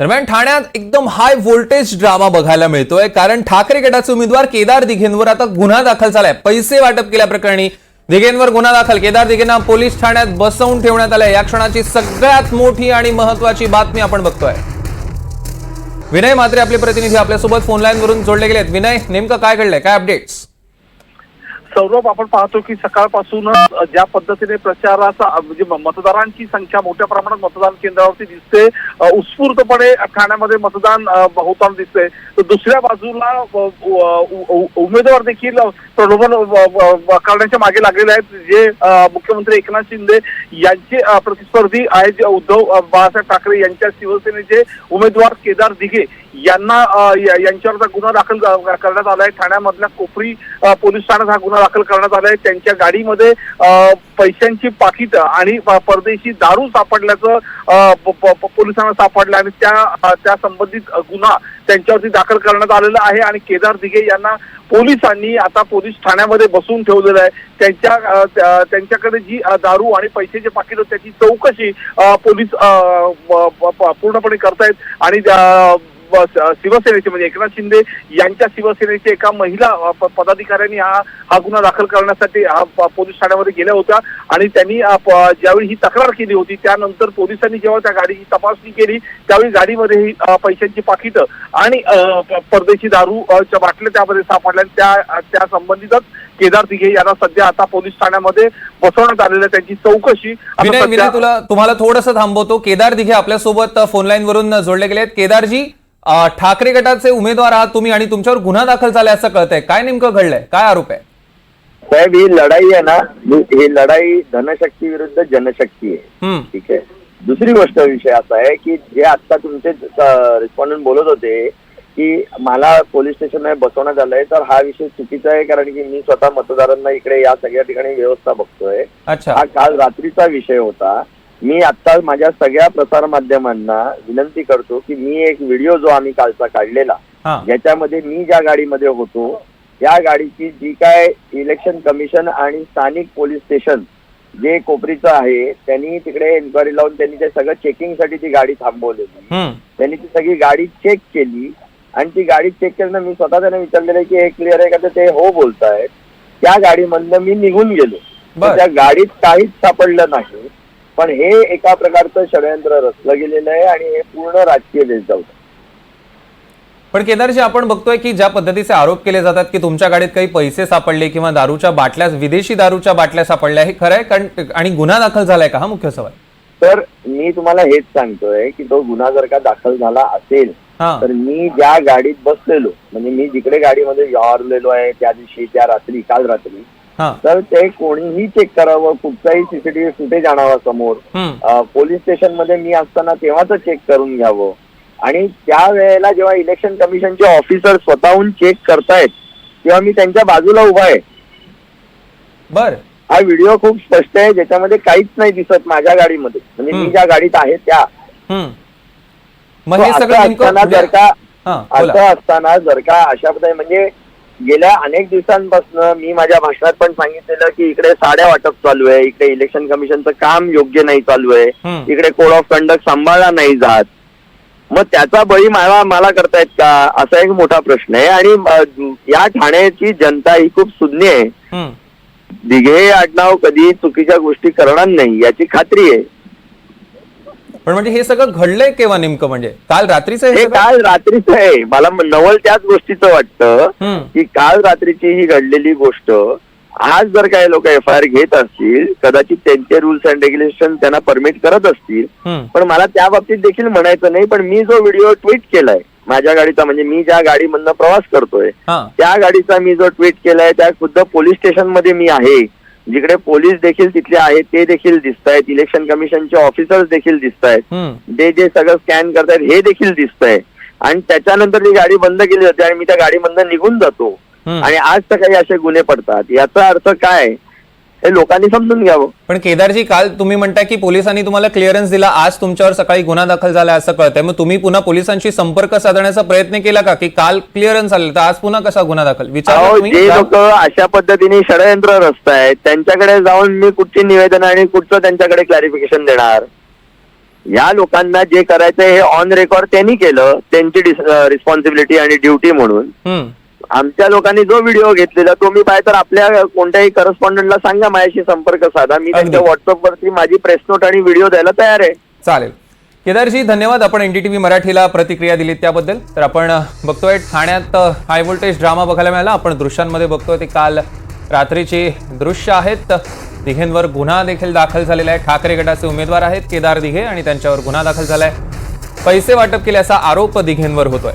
दरम्यान ठाण्यात एकदम हाय व्होल्टेज ड्रामा बघायला मिळतोय. कारण ठाकरे गटाचे उमेदवार केदार दिघेंवर आता गुन्हा दाखल झालाय. पैसे वाटप केल्याप्रकरणी दिघेंवर गुन्हा दाखल. केदार दिघेंना पोलीस ठाण्यात बसवून ठेवण्यात आलंय. या क्षणाची सगळ्यात मोठी आणि महत्वाची बातमी आपण बघतोय. विनय मात्रे आपले प्रतिनिधी आपल्यासोबत फोन लाईन वरून जोडले गेलेत. विनय नेमकं काय घडलंय? काय अपडेट्स सौरभ आपण पाहतो की सकाळपासूनच ज्या पद्धतीने प्रचाराचा म्हणजे मतदारांची संख्या मोठ्या प्रमाणात मतदान केंद्रावरती दिसते उत्स्फूर्तपणे ठाण्यामध्ये मतदान होताना दिसते तर दुसऱ्या बाजूला उ- उमेदवार देखील प्रलोभन करण्याच्या मागे लागलेले आहेत जे मुख्यमंत्री एकनाथ शिंदे यांचे प्रतिस्पर्धी आहेत जे उद्धव बाळासाहेब ठाकरे यांच्या शिवसेनेचे उमेदवार केदार दिघे यांना यांच्यावर गुन्हा दाखल करण्यात करण्यात आलाय. ठाण्यामधल्या कोपरी पोलीस ठाण्यात हा गुन्हा दाखल करण्यात आलाय त्यांच्या गाडीमध्ये पैशांची पाकिट आणि परदेशी दारू सापडल्याचं पोलिसांना सापडलं आणि त्या त्या संबंधित गुन्हा त्यांच्यावरती दाखल करण्यात आलेला आहे. आणि केदार दिघे यांना पोलिसांनी आता पोलीस ठाण्यामध्ये बसून ठेवलेलं आहे. त्यांच्या त्यांच्याकडे जी दारू आणि पैशाचे पाकिट त्याची चौकशी पोलीस पूर्णपणे करतायत. आणि शिवसेनेचे म्हणजे एकनाथ शिंदे यांच्या शिवसेनेचे एका महिला पदाधिकाऱ्यांनी हा हा गुन्हा दाखल करण्यासाठी हा पोलीस ठाण्यामध्ये गेल्या होत्या. आणि त्यांनी ज्यावेळी ही तक्रार केली होती त्यानंतर पोलिसांनी जेव्हा त्या गाडीची तपासणी केली त्यावेळी गाडीमध्ये ही पैशांची पाकिट आणि परदेशी दारू च्या बाटल्या त्यामध्ये सापडल्या. त्या त्या संबंधितच केदार दिघे यांना सध्या आता पोलीस ठाण्यामध्ये बसवण्यात आलेलं आहे त्यांची चौकशी. विनय तुला तुम्हाला थोडंसं थांबवतो. केदार दिघे आपल्यासोबत फोन लाईन वरून जोडले गेलेत. केदारजी अं, ठाकरे गटाचे उमेदवार आहात तुम्ही आणि तुमच्यावर गुन्हा दाखल झालाय असं कळतंय. काय नेमकं घडलंय? काय आरोप आहे? साहेब ही लढाई आहे ना ही लढाई धनशक्ती विरुद्ध जनशक्ती आहे. ठीक आहे? दुसरी गोष्ट विषय असा आहे की जे आता तुमचे रिस्पॉन्डंट बोलत होते की मला पोलीस स्टेशन बसवण्यात आलंय तर हा विषय चुकीचा आहे कारण की मी स्वतः मतदारांना इकडे या सगळ्या ठिकाणी व्यवस्था बघतोय. अच्छा. हा काल रात्रीचा विषय होता. मी आता माझ्या सगळ्या प्रसार माध्यमांना विनंती करतो की मी एक व्हिडिओ जो आम्ही कालचा काढलेला ज्याच्यामध्ये मी ज्या गाडीमध्ये होतो त्या गाडीची जी काय इलेक्शन कमिशन आणि स्थानिक पोलीस स्टेशन जे कोपरीचं आहे त्यांनी तिकडे एन्क्वायरी लावून त्यांनी ते सगळं चेकिंगसाठी ती गाडी थांबवलेली. त्यांनी ती सगळी गाडी चेक केली आणि ती गाडी चेक केल्यानं मी स्वतः त्यांना विचारलेलं की हे क्लिअर आहे का? तर ते हो बोलतायत. त्या गाडीमधनं मी निघून गेलो. त्या गाडीत काहीच सापडलं नाही. पण हे एका प्रकारचं षडयंत्र रचलं गेलेलं आहे आणि हे पूर्ण राजकीय बेस जाऊ पण केदारजी आपण बघतोय की ज्या पद्धतीचे आरोप केले जातात की तुमच्या गाडीत काही पैसे सापडले किंवा दारूच्या बाटल्या विदेशी दारूच्या बाटल्या सापडल्या हे खरं आहे? कारण आणि गुन्हा दाखल झालाय का? हा मुख्य सवाल. तर मी तुम्हाला हेच सांगतोय की तो गुन्हा जर का दाखल झाला असेल हा. तर मी ज्या गाडीत बसलेलो म्हणजे मी जिकडे गाडीमध्ये व्यवहारलेलो आहे त्या दिवशी त्या रात्री काल रात्री तर ते कोणीही चेक करावं कुठचाही सीसीटीव्ही फुटेज आणावा समोर. पोलीस स्टेशनमध्ये मी असताना तेव्हाच चेक करून घ्यावं. आणि त्या वेळेला जेव्हा इलेक्शन कमिशनचे ऑफिसर स्वतःहून चेक करतायत तेव्हा मी त्यांच्या बाजूला उभा आहे. बर. हा व्हिडिओ खूप स्पष्ट आहे ज्याच्यामध्ये काहीच नाही दिसत माझ्या गाडीमध्ये. म्हणजे मी. ज्या गाडीत आहे त्या. हे असं असताना जर का असं असताना जर का अशा म्हणजे गेल्या अनेक दिवसांपासून मी माझ्या भाषणात पण सांगितलेलं की इकडे साड्या वाटप चालू आहे इकडे इलेक्शन कमिशनचं काम योग्य नाही चालू आहे. इकडे कोड ऑफ कंडक्ट सांभाळला नाही जात. मग त्याचा बळी मला मला करतायत का? असा एक मोठा प्रश्न आहे. आणि या ठाण्याची जनता ही खूप सुज्ञ आहे. दिघे आडनाव कधी चुकीच्या गोष्टी करणार नाही याची खात्री आहे. पण म्हणजे हे सगळं घडलंय केव्हा नेमकं म्हणजे? काल रात्रीचं हे? काल रात्रीचं आहे. मला नवल त्याच गोष्टीचं वाटतं की काल रात्रीची ही घडलेली गोष्ट आज जर काही लोक एफ आय आर घेत असतील कदाचित त्यांचे रुल्स अँड रेग्युलेशन त्यांना परमिट करत असतील पण मला त्या बाबतीत देखील म्हणायचं नाही पण मी जो व्हिडिओ ट्विट केलाय माझ्या गाडीचा म्हणजे मी ज्या गाडीमधनं प्रवास करतोय त्या गाडीचा मी जो ट्विट केलाय त्या खुद्द पोलीस स्टेशनमध्ये मी आहे. जिकडे पोलीस देखील तिथले आहेत ते देखील दिसत आहेत इलेक्शन कमिशनचे ऑफिसर्स देखील दिसत आहेत ते जे सगळं स्कॅन करतायत हे देखील दिसतंय. आणि त्याच्यानंतर ती गाडी बंद केली जाते आणि मी त्या गाडीमधनं निघून जातो. आणि आज तर काही असे गुन्हे पडतात. याचा अर्थ काय? हे लोकांनी समजून घ्यावं. पण केदारजी काल तुम्ही म्हणताय की पोलिसांनी तुम्हाला क्लिअरन्स दिला आज तुमच्यावर सकाळी गुन्हा दाखल झाला असं कळतंय. मग तुम्ही पुन्हा पोलिसांशी संपर्क साधण्याचा प्रयत्न केला का की काल क्लिअरन्स आले तर आज पुन्हा कसा गुन्हा दाखल? विचार जे लोक अशा पद्धतीने षडयंत्र रचतायत त्यांच्याकडे जाऊन मी कुठची निवेदन आणि कुठचं त्यांच्याकडे क्लॅरिफिकेशन देणार? या लोकांना जे करायचं हे ऑन रेकॉर्ड त्यांनी केलं त्यांची रिस्पॉन्सिबिलिटी आणि ड्युटी म्हणून. हम्म. आमच्या लोकांनी जो व्हिडिओ घेतलेला तो मी पाहिजे तर आपल्या कोणत्याही करस्पॉन्डंटला सांगा माझ्याशी संपर्क साधा. मी त्यांच्या. व्हॉट्सअपवरती माझी प्रेस नोट आणि व्हिडिओ द्यायला तयार आहे. चालेल. केदारजी धन्यवाद. आपण एनडीटीव्ही मराठीला प्रतिक्रिया दिलीत त्याबद्दल. तर आपण बघतोय ठाण्यात हाय व्होल्टेज ड्रामा बघायला मिळाला. आपण दृश्यांमध्ये बघतोय ते काल रात्रीची दृश्य आहेत. दिघेंवर गुन्हा देखील दाखल झालेला आहे. ठाकरे गटाचे उमेदवार आहेत केदार दिघे आणि त्यांच्यावर गुन्हा दाखल झालाय. पैसे वाटप केल्याचा आरोप दिघेंवर होतोय.